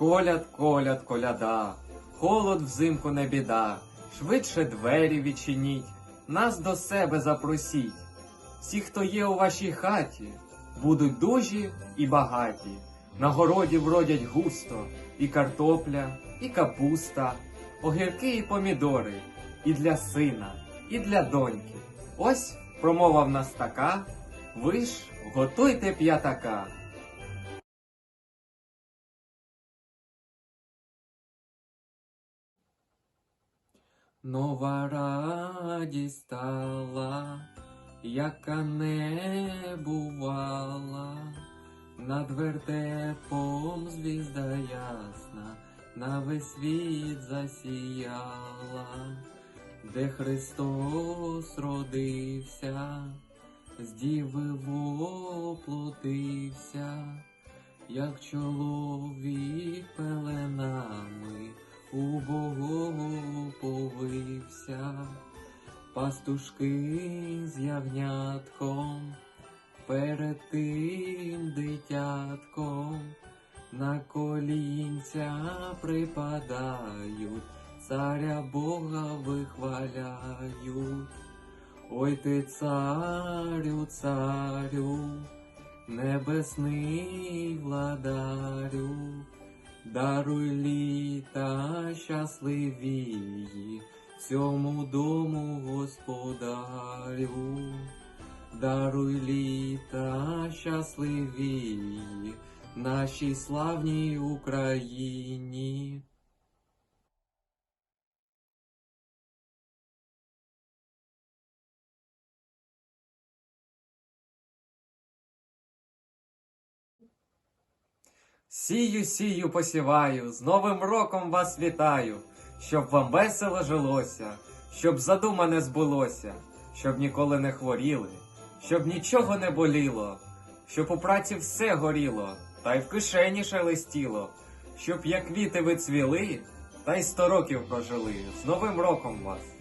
Коляд, коляд, коляда, холод взимку не біда, швидше двері відчиніть, нас до себе запросіть. Всі, хто є у вашій хаті, будуть дужі і багаті. На городі вродять густо і картопля, і капуста, огірки і помідори, і для сина, і для доньки. Ось промова в нас така, ви ж готуйте п'ятака. Нова радість стала, яка не бувала, над вертепом звізда ясна, на весь світ засіяла, де Христос родився, з діви воплотився, як чоловік пеленами у Богу повився, пастушки з ягнятком, перед тим дитятком, на колінця припадають, царя Бога вихваляють. Ой ти царю, царю, небесний владарю, даруй літа щасливії, цьому дому господарю, даруй літа щасливії, нашій славній Україні. Сію, сію, посіваю, з Новим роком вас вітаю, щоб вам весело жилося, щоб задумане збулося, щоб ніколи не хворіли, щоб нічого не боліло, щоб у праці все горіло, та й в кишені шелестіло, щоб як квіти ви цвіли, та й сто років прожили. З Новим роком вас!